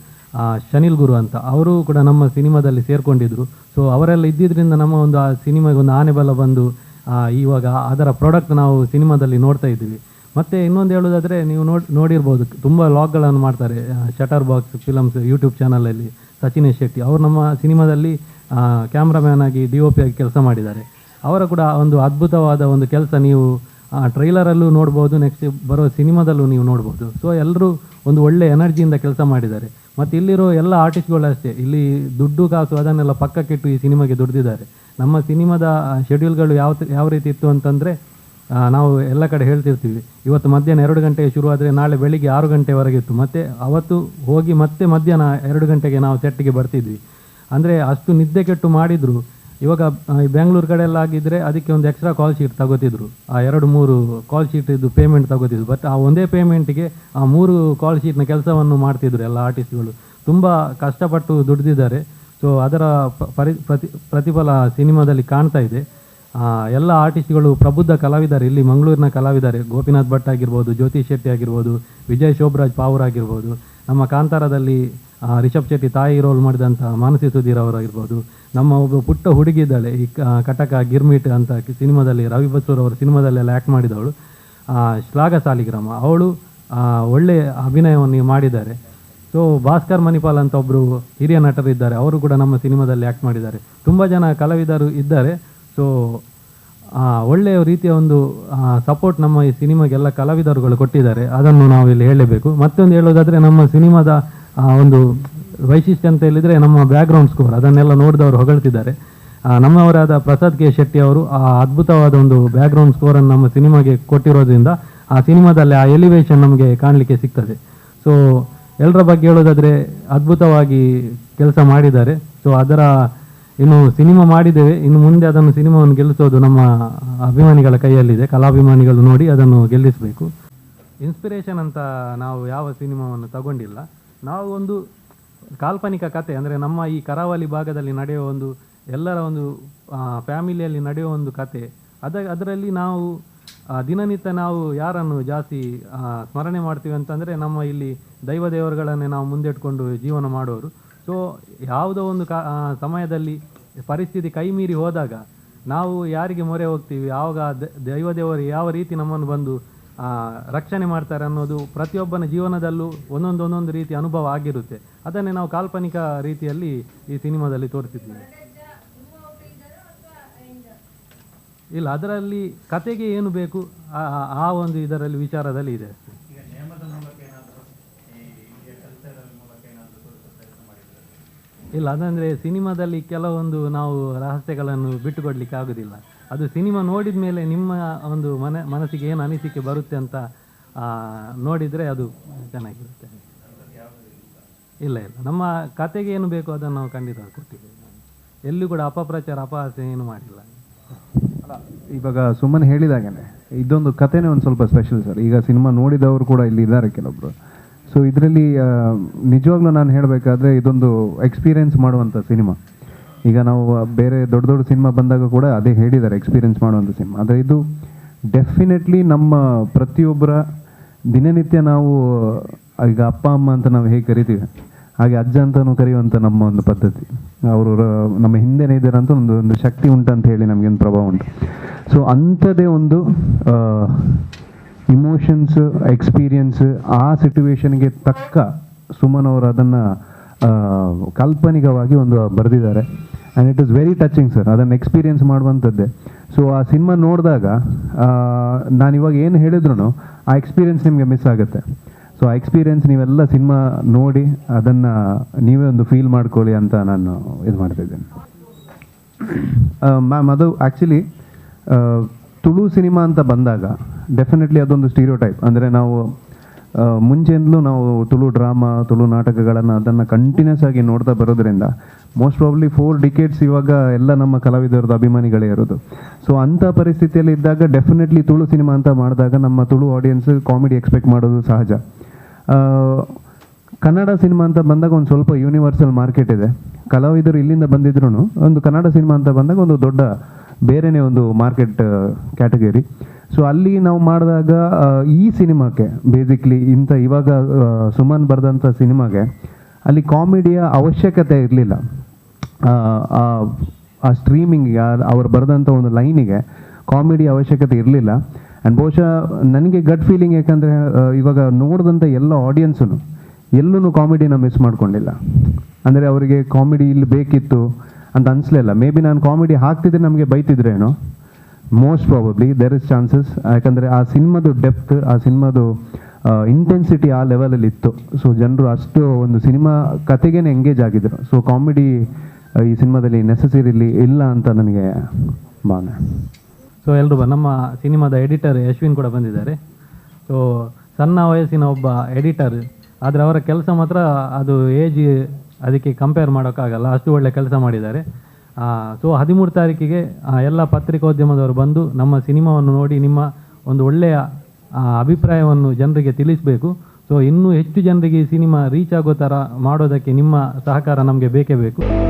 ಶನಿಲ್ ಗುರು ಅಂತ, ಅವರು ಕೂಡ ನಮ್ಮ ಸಿನಿಮಾದಲ್ಲಿ ಸೇರ್ಕೊಂಡಿದ್ರು. ಸೊ ಅವರೆಲ್ಲ ಇದ್ದಿದ್ದರಿಂದ ನಮ್ಮ ಒಂದು ಆ ಸಿನಿಮಾಗೆ ಒಂದು ಆನೆ ಬಂದು ಇವಾಗ ಅದರ ಪ್ರಾಡಕ್ಟ್ ನಾವು ಸಿನಿಮಾದಲ್ಲಿ ನೋಡ್ತಾ ಇದ್ದೀವಿ. ಮತ್ತು ಇನ್ನೊಂದು ಹೇಳೋದಾದರೆ ನೀವು ನೋಡಿ, ನೋಡಿರ್ಬೋದು, ತುಂಬ ಲಾಗ್ಗಳನ್ನು ಮಾಡ್ತಾರೆ ಶಟರ್ ಬಾಕ್ಸ್ ಫಿಲಮ್ಸ್ ಯೂಟ್ಯೂಬ್ ಚಾನಲಲ್ಲಿ ಸಚಿನೇಶ್ ಶೆಟ್ಟಿ. ಅವರು ನಮ್ಮ ಸಿನಿಮಾದಲ್ಲಿ ಕ್ಯಾಮ್ರಾಮ್ಯಾನ್ ಆಗಿ ಡಿ ಒ ಪಿ ಆಗಿ ಕೆಲಸ ಮಾಡಿದ್ದಾರೆ. ಅವರ ಕೂಡ ಒಂದು ಅದ್ಭುತವಾದ ಒಂದು ಕೆಲಸ ನೀವು ಟ್ರೈಲರಲ್ಲೂ ನೋಡ್ಬೋದು ನೆಕ್ಸ್ಟ್ ಬರೋ ಸಿನಿಮಾದಲ್ಲೂ ನೀವು ನೋಡ್ಬೋದು. ಸೊ ಎಲ್ಲರೂ ಒಂದು ಒಳ್ಳೆ ಎನರ್ಜಿಯಿಂದ ಕೆಲಸ ಮಾಡಿದ್ದಾರೆ. ಮತ್ತು ಇಲ್ಲಿರೋ ಎಲ್ಲ ಆರ್ಟಿಸ್ಟ್ಗಳು ಅಷ್ಟೇ. ಇಲ್ಲಿ ದುಡ್ಡು ಕಾಸು ಅದನ್ನೆಲ್ಲ ಪಕ್ಕಕ್ಕಿಟ್ಟು ಈ ಸಿನಿಮಾಗೆ ದುಡ್ದಿದ್ದಾರೆ. ನಮ್ಮ ಸಿನಿಮಾದ ಶೆಡ್ಯೂಲ್ಗಳು ಯಾವ ಯಾವ ರೀತಿ ಇತ್ತು ಅಂತಂದರೆ ನಾವು ಎಲ್ಲ ಕಡೆ ಹೇಳ್ತಿರ್ತೀವಿ. ಇವತ್ತು ಮಧ್ಯಾಹ್ನ ಎರಡು ಗಂಟೆಗೆ ಶುರುವಾದರೆ ನಾಳೆ ಬೆಳಿಗ್ಗೆ ಆರು ಗಂಟೆವರೆಗಿತ್ತು. ಮತ್ತು ಅವತ್ತು ಹೋಗಿ ಮತ್ತೆ ಮಧ್ಯಾಹ್ನ ಎರಡು ಗಂಟೆಗೆ ನಾವು ಸೆಟ್ಟಿಗೆ ಬರ್ತಿದ್ವಿ. ಅಂದರೆ ಅಷ್ಟು ನಿದ್ದೆ ಕೆಟ್ಟು ಮಾಡಿದ್ರು. ಇವಾಗ ಬೆಂಗಳೂರು ಕಡೆ ಎಲ್ಲ ಆಗಿದ್ರೆ ಅದಕ್ಕೆ ಒಂದು ಎಕ್ಸ್ಟ್ರಾ ಕಾಲ್ ಶೀಟ್ ತಗೋತಿದ್ರು. ಆ ಎರಡು ಮೂರು ಕಾಲ್ ಶೀಟ್ ಇದ್ದು ಪೇಮೆಂಟ್ ತಗೋತಿದ್ರು. ಬಟ್ ಆ ಒಂದೇ ಪೇಮೆಂಟಿಗೆ ಆ ಮೂರು ಕಾಲ್ ಶೀಟ್ನ ಕೆಲಸವನ್ನು ಮಾಡ್ತಿದ್ರು ಎಲ್ಲ ಆರ್ಟಿಸ್ಟ್ಗಳು ತುಂಬ ಕಷ್ಟಪಟ್ಟು ದುಡ್ದಿದ್ದಾರೆ. ಸೊ ಅದರ ಪರಿ, ಪ್ರತಿ, ಪ್ರತಿಫಲ ಸಿನಿಮಾದಲ್ಲಿ ಕಾಣ್ತಾ ಇದೆ. ಎಲ್ಲ ಆರ್ಟಿಸ್ಟ್ಗಳು ಪ್ರಬುದ್ಧ ಕಲಾವಿದರು ಇಲ್ಲಿ ಮಂಗಳೂರಿನ ಕಲಾವಿದರು. ಗೋಪಿನಾಥ್ ಭಟ್ ಆಗಿರ್ಬೋದು, ಜ್ಯೋತಿ ಶೆಟ್ಟಿ ಆಗಿರ್ಬೋದು, ವಿಜಯ್ ಶೋಭರಾಜ್ ಪಾವರ್ ಆಗಿರ್ಬೋದು, ನಮ್ಮ ಕಾಂತಾರದಲ್ಲಿ ರಿಷಬ್ ಶೆಟ್ಟಿ ತಾಯಿ ರೋಲ್ ಮಾಡಿದಂಥ ಮಾನಸಿ ಸುಧೀರ್ ಅವರಾಗಿರ್ಬೋದು, ನಮ್ಮ ಒಬ್ಬ ಪುಟ್ಟ ಹುಡುಗಿ ಇದ್ದಾಳೆ ಈ ಕಟಕ ಗಿರ್ಮಿಟ್ ಅಂತ ಸಿನಿಮಾದಲ್ಲಿ ರವಿ ಬಸೂರ್ ಅವರ ಸಿನಿಮಾದಲ್ಲೆಲ್ಲ ಆ್ಯಕ್ಟ್ ಮಾಡಿದವಳು. ಶ್ಲಾಘ ಸಾಲಿಗ್ರಾಮ, ಅವಳು ಒಳ್ಳೆಯ ಒಳ್ಳೆ ಅಭಿನಯವನ್ನು ಮಾಡಿದ್ದಾರೆ. ಸೊ ಭಾಸ್ಕರ್ ಮಣಿಪಾಲ್ ಅಂತ ಒಬ್ಬರು ಹಿರಿಯ ನಟರು ಇದ್ದಾರೆ ಅವರು ಕೂಡ ನಮ್ಮ ಸಿನಿಮಾದಲ್ಲಿ ಆ್ಯಕ್ಟ್ ಮಾಡಿದ್ದಾರೆ. ತುಂಬ ಜನ ಕಲಾವಿದರು ಇದ್ದಾರೆ. ಸೊ ಒಳ್ಳೆಯ ರೀತಿಯ ಒಂದು ಸಪೋರ್ಟ್ ನಮ್ಮ ಈ ಸಿನಿಮಾಗೆಲ್ಲ ಕಲಾವಿದರುಗಳು ಕೊಟ್ಟಿದ್ದಾರೆ. ಅದನ್ನು ಇಲ್ಲಿ ಹೇಳಲೇಬೇಕು. ಮತ್ತೊಂದು ಹೇಳೋದಾದರೆ, ನಮ್ಮ ಸಿನಿಮಾದ ಒಂದು ವೈಶಿಷ್ಟ್ಯ ಅಂತ ಹೇಳಿದರೆ, ನಮ್ಮ ಬ್ಯಾಕ್ಗ್ರೌಂಡ್ ಸ್ಕೋರ್ ಅದನ್ನೆಲ್ಲ ನೋಡಿದವರು ಹೊಗಳ್ತಿದ್ದಾರೆ. ನಮ್ಮವರಾದ ಪ್ರಸಾದ್ ಕೆ ಶೆಟ್ಟಿ ಅವರು ಆ ಅದ್ಭುತವಾದ ಒಂದು ಬ್ಯಾಕ್ಗ್ರೌಂಡ್ ಸ್ಕೋರನ್ನು ನಮ್ಮ ಸಿನಿಮಾಗೆ ಕೊಟ್ಟಿರೋದ್ರಿಂದ, ಆ ಸಿನಿಮಾದಲ್ಲಿ ಆ ಎಲಿವೇಶನ್ ನಮಗೆ ಕಾಣಲಿಕ್ಕೆ ಸಿಗ್ತದೆ. ಸೊ ಎಲ್ಲರ ಬಗ್ಗೆ ಹೇಳೋದಾದರೆ, ಅದ್ಭುತವಾಗಿ ಕೆಲಸ ಮಾಡಿದ್ದಾರೆ. ಸೊ ಅದರ ಇನ್ನು ಸಿನಿಮಾ ಮಾಡಿದ್ದೇವೆ. ಇನ್ನು ಮುಂದೆ ಅದನ್ನು ಸಿನಿಮಾವನ್ನು ಗೆಲ್ಲಿಸೋದು ನಮ್ಮ ಅಭಿಮಾನಿಗಳ ಕೈಯಲ್ಲಿದೆ. ಕಲಾಭಿಮಾನಿಗಳು ನೋಡಿ ಅದನ್ನು ಗೆಲ್ಲಿಸಬೇಕು. ಇನ್ಸ್ಪಿರೇಷನ್ ಅಂತ ನಾವು ಯಾವ ಸಿನಿಮಾವನ್ನು ತಗೊಂಡಿಲ್ಲ. ನಾವು ಒಂದು ಕಾಲ್ಪನಿಕ ಕತೆ, ಅಂದರೆ ನಮ್ಮ ಈ ಕರಾವಳಿ ಭಾಗದಲ್ಲಿ ನಡೆಯುವ ಒಂದು, ಎಲ್ಲರ ಒಂದು ಫ್ಯಾಮಿಲಿಯಲ್ಲಿ ನಡೆಯುವ ಒಂದು ಕತೆ. ಅದ, ಅದರಲ್ಲಿ ನಾವು ದಿನನಿತ್ಯ ನಾವು ಯಾರನ್ನು ಜಾಸ್ತಿ ಸ್ಮರಣೆ ಮಾಡ್ತೀವಿ ಅಂತಂದರೆ ನಮ್ಮ ಇಲ್ಲಿ ದೈವ ದೇವರುಗಳನ್ನೇ ನಾವು ಮುಂದಿಟ್ಕೊಂಡು ಜೀವನ ಮಾಡೋರು ಸೊ ಯಾವುದೋ ಒಂದು ಕಾ ಸಮಯದಲ್ಲಿ ಪರಿಸ್ಥಿತಿ ಕೈ ಮೀರಿ ಹೋದಾಗ ನಾವು ಯಾರಿಗೆ ಮೊರೆ ಹೋಗ್ತೀವಿ? ಆವಾಗ ದ- ದೈವದೇವರು ಯಾವ ರೀತಿ ನಮ್ಮನ್ನು ಬಂದು ರಕ್ಷಣೆ ಮಾಡ್ತಾರೆ ಅನ್ನೋದು ಪ್ರತಿಯೊಬ್ಬನ ಜೀವನದಲ್ಲೂ ಒಂದೊಂದು ಒಂದೊಂದು ರೀತಿ ಅನುಭವ ಆಗಿರುತ್ತೆ. ಅದನ್ನೇ ನಾವು ಕಾಲ್ಪನಿಕ ರೀತಿಯಲ್ಲಿ ಈ ಸಿನಿಮಾದಲ್ಲಿ ತೋರಿಸಿದ್ದೀವಿ. ಇಲ್ಲ, ಅದರಲ್ಲಿ ಕತೆಗೆ ಏನು ಬೇಕು? ಆ ಒಂದು ಇದರಲ್ಲಿ ವಿಚಾರದಲ್ಲಿ ಇದೆ ಅಷ್ಟೇ ಇಲ್ಲ, ಅದಂದರೆ ಸಿನಿಮಾದಲ್ಲಿ ಕೆಲವೊಂದು ನಾವು ರಹಸ್ಯಗಳನ್ನು ಬಿಟ್ಟುಕೊಡ್ಲಿಕ್ಕೆ ಆಗೋದಿಲ್ಲ. ಅದು ಸಿನಿಮಾ ನೋಡಿದ ಮೇಲೆ ನಿಮ್ಮ ಒಂದು ಮನ, ಮನಸ್ಸಿಗೆ ಏನು ಅನಿಸಿಕೆ ಬರುತ್ತೆ ಅಂತ ನೋಡಿದರೆ ಅದು ಚೆನ್ನಾಗಿರುತ್ತೆ. ಇಲ್ಲ ಇಲ್ಲ. ನಮ್ಮ ಕತೆಗೆ ಏನು ಬೇಕು ಅದನ್ನು ನಾವು ಖಂಡಿತ ಕೊಟ್ಟಿದ್ದೇವೆ ಎಲ್ಲೂ ಕೂಡ ಅಪಪ್ರಚಾರ, ಅಪಹಾಸ್ಯ ಏನು ಮಾಡಿಲ್ಲ. ಅಲ್ಲ, ಇವಾಗ ಸುಮ್ಮನೆ ಹೇಳಿದಾಗೇನೆ, ಇದೊಂದು ಕಥೆನೇ ಒಂದು ಸ್ವಲ್ಪ ಸ್ಪೆಷಲ್ ಸರ್. ಈಗ ಸಿನಿಮಾ ನೋಡಿದವರು ಕೂಡ ಇಲ್ಲಿ ಇದ್ದಾರೆ ಕೆಲವೊಬ್ರು. ಸೊ ಇದರಲ್ಲಿ ನಿಜವಾಗ್ಲೂ ನಾನು ಹೇಳಬೇಕಾದ್ರೆ ಇದೊಂದು ಎಕ್ಸ್ಪೀರಿಯೆನ್ಸ್ ಮಾಡುವಂಥ ಸಿನಿಮಾ. ಈಗ ನಾವು ಬೇರೆ ದೊಡ್ಡ ದೊಡ್ಡ ಸಿನಿಮಾ ಬಂದಾಗ ಕೂಡ ಅದೇ ಹೇಳಿದ್ದಾರೆ ಎಕ್ಸ್ಪೀರಿಯೆನ್ಸ್ ಮಾಡುವಂಥ ಸಿನಿಮಾ. ಆದರೆ ಇದು ಡೆಫಿನೆಟ್ಲಿ ನಮ್ಮ ಪ್ರತಿಯೊಬ್ಬರ ದಿನನಿತ್ಯ ನಾವು ಈಗ ಅಪ್ಪ, ಅಮ್ಮ ಅಂತ ನಾವು ಹೇಗೆ ಕರಿತೀವಿ, ಹಾಗೆ ಅಜ್ಜ ಅಂತಲೂ ಕರೆಯುವಂಥ ನಮ್ಮ ಒಂದು ಪದ್ಧತಿ. ಅವರು ನಮ್ಮ ಹಿಂದೆನೇ ಇದ್ದಾರೆ ಅಂತ ಒಂದು ಒಂದು ಶಕ್ತಿ ಉಂಟಂತ ಹೇಳಿ ನಮಗೆ ಒಂದು ಪ್ರಭಾವ ಉಂಟು. ಸೊ ಅಂಥದ್ದೇ ಒಂದು ಇಮೋಷನ್ಸ್ ಎಕ್ಸ್ಪೀರಿಯನ್ಸ್ ಆ ಸಿಟುವೇಶನ್ಗೆ ತಕ್ಕ ಸುಮನ್ ಅವರು ಅದನ್ನು ಕಾಲ್ಪನಿಕವಾಗಿ ಒಂದು ಬರೆದಿದ್ದಾರೆ. And it is very touching sir ಅದನ್ನು ಎಕ್ಸ್ಪೀರಿಯನ್ಸ್ ಮಾಡುವಂಥದ್ದೇ. ಸೊ ಆ ಸಿನಿಮಾ ನೋಡಿದಾಗ ನಾನು ಇವಾಗ ಏನು ಹೇಳಿದ್ರು ಆ ಎಕ್ಸ್ಪೀರಿಯನ್ಸ್ ನಿಮಗೆ ಮಿಸ್ ಆಗುತ್ತೆ. ಸೊ ಆ ಎಕ್ಸ್ಪೀರಿಯನ್ಸ್ ನೀವೆಲ್ಲ ಸಿನಿಮಾ ನೋಡಿ, ಅದನ್ನು ನೀವೇ ಒಂದು ಫೀಲ್ ಮಾಡ್ಕೊಳ್ಳಿ ಅಂತ ನಾನು ಇದು ಮಾಡ್ತಿದ್ದೇನೆ ಮ್ಯಾಮ್ ಅದು ಆ್ಯಕ್ಚುಲಿ ತುಳು ಸಿನಿಮಾ ಅಂತ ಬಂದಾಗ ಡೆಫಿನೆಟ್ಲಿ ಅದೊಂದು ಸ್ಟೀರಿಯೋ ಟೈಪ್ ಅಂದರೆ ನಾವು ಮುಂಚೆಯಿಂದಲೂ ನಾವು ತುಳು ಡ್ರಾಮಾ ತುಳು ನಾಟಕಗಳನ್ನು ಅದನ್ನು ಕಂಟಿನ್ಯೂಸ್ ಆಗಿ ನೋಡ್ತಾ ಬರೋದ್ರಿಂದ ಮೋಸ್ಟ್ ಪ್ರಾಬ್ಲಿ ಫೋರ್ ಡಿಕೇಟ್ಸ್ ಇವಾಗ ಎಲ್ಲ ನಮ್ಮ ಕಲಾವಿದರದ್ದು ಅಭಿಮಾನಿಗಳೇ ಇರೋದು. ಸೊ ಅಂಥ ಪರಿಸ್ಥಿತಿಯಲ್ಲಿ ಇದ್ದಾಗ ಡೆಫಿನೆಟ್ಲಿ ತುಳು ಸಿನಿಮಾ ಅಂತ ಮಾಡಿದಾಗ ನಮ್ಮ ತುಳು ಆಡಿಯನ್ಸ್ ಕಾಮಿಡಿ ಎಕ್ಸ್ಪೆಕ್ಟ್ ಮಾಡೋದು ಸಹಜ. ಕನ್ನಡ ಸಿನಿಮಾ ಅಂತ ಬಂದಾಗ ಒಂದು ಸ್ವಲ್ಪ ಯೂನಿವರ್ಸಲ್ ಮಾರ್ಕೆಟ್ ಇದೆ. ಕಲಾವಿದರು ಇಲ್ಲಿಂದ ಬಂದಿದ್ರು ಒಂದು ಕನ್ನಡ ಸಿನಿಮಾ ಅಂತ ಬಂದಾಗ ಒಂದು ದೊಡ್ಡ ಬೇರೆಯೇ ಒಂದು ಮಾರ್ಕೆಟ್ ಕ್ಯಾಟಗರಿ ಸೊ ಅಲ್ಲಿ ನಾವು ಮಾಡಿದಾಗ ಈ ಸಿನಿಮಾಕ್ಕೆ ಬೇಸಿಕ್ಲಿ ಇಂಥ ಇವಾಗ ಸುಮನ್ ಬರೆದಂಥ ಸಿನಿಮಾಗೆ, ಅಲ್ಲಿ ಕಾಮಿಡಿಯ ಅವಶ್ಯಕತೆ ಇರಲಿಲ್ಲ. ಆ ಸ್ಟ್ರೀಮಿಂಗಿಗೆ ಅವ್ರು ಬರೆದಂಥ ಒಂದು ಲೈನಿಗೆ ಕಾಮಿಡಿ ಅವಶ್ಯಕತೆ ಇರಲಿಲ್ಲ. ಆ್ಯಂಡ್ ಬಹುಶಃ ನನಗೆ ಗಟ್ ಫೀಲಿಂಗ್ ಯಾಕಂದರೆ ಇವಾಗ ನೋಡಿದಂಥ ಎಲ್ಲ ಆಡಿಯನ್ಸೂ ಎಲ್ಲೂ ಕಾಮಿಡಿನ ಮಿಸ್ ಮಾಡ್ಕೊಂಡಿಲ್ಲ. ಅಂದರೆ ಅವರಿಗೆ ಕಾಮಿಡಿ ಇಲ್ಲಿ ಬೇಕಿತ್ತು ಅಂತ ಅನಿಸ್ಲಿಲ್ಲ. ಮೇ ಬಿ ನಾನು ಕಾಮಿಡಿ ಹಾಕ್ತಿದ್ರೆ ನಮಗೆ ಬೈತಿದ್ರೇನೋ? Most probably there is chances ಯಾಕಂದರೆ ಆ ಸಿನಿಮಾದು ಡೆಪ್ತ್ ಆ ಸಿನಿಮಾದು ಇಂಟೆನ್ಸಿಟಿ ಆ ಲೆವೆಲಲ್ಲಿ ಇತ್ತು. ಸೊ ಜನರು ಅಷ್ಟು ಒಂದು ಸಿನಿಮಾ ಕತೆಗೇ ಎಂಗೇಜ್ ಆಗಿದ್ರು. ಸೊ ಕಾಮಿಡಿ ಈ ಸಿನಿಮಾದಲ್ಲಿ ನೆಸಸರಿಲಿ ಇಲ್ಲ ಅಂತ ನನಗೆ ಭಾವನೆ. ಸೊ ಎಲ್ಲರೂ ನಮ್ಮ ಸಿನಿಮಾದ ಎಡಿಟರ್ ಯಶ್ವಿನ್ ಕೂಡ ಬಂದಿದ್ದಾರೆ. ಸೊ ಸಣ್ಣ ವಯಸ್ಸಿನ ಒಬ್ಬ ಎಡಿಟರ್ ಆದರೆ ಅವರ ಕೆಲಸ ಮಾತ್ರ ಅದು ಏಜ್ ಅದಕ್ಕೆ ಕಂಪೇರ್ ಮಾಡೋಕ್ಕಾಗಲ್ಲ. ಅಷ್ಟು ಒಳ್ಳೆ ಕೆಲಸ ಮಾಡಿದ್ದಾರೆ. ಸೊ ಹದಿಮೂರು ತಾರೀಕಿಗೆ ಎಲ್ಲ ಪತ್ರಿಕೋದ್ಯಮದವರು ಬಂದು ನಮ್ಮ ಸಿನಿಮಾವನ್ನು ನೋಡಿ ನಿಮ್ಮ ಒಂದು ಒಳ್ಳೆಯ ಅಭಿಪ್ರಾಯವನ್ನು ಜನರಿಗೆ ತಿಳಿಸಬೇಕು. ಸೊ ಇನ್ನೂ ಹೆಚ್ಚು ಜನರಿಗೆ ಈ ಸಿನಿಮಾ ರೀಚ್ ಆಗೋ ಥರ ಮಾಡೋದಕ್ಕೆ ನಿಮ್ಮ ಸಹಕಾರ ನಮಗೆ ಬೇಕೇ ಬೇಕು.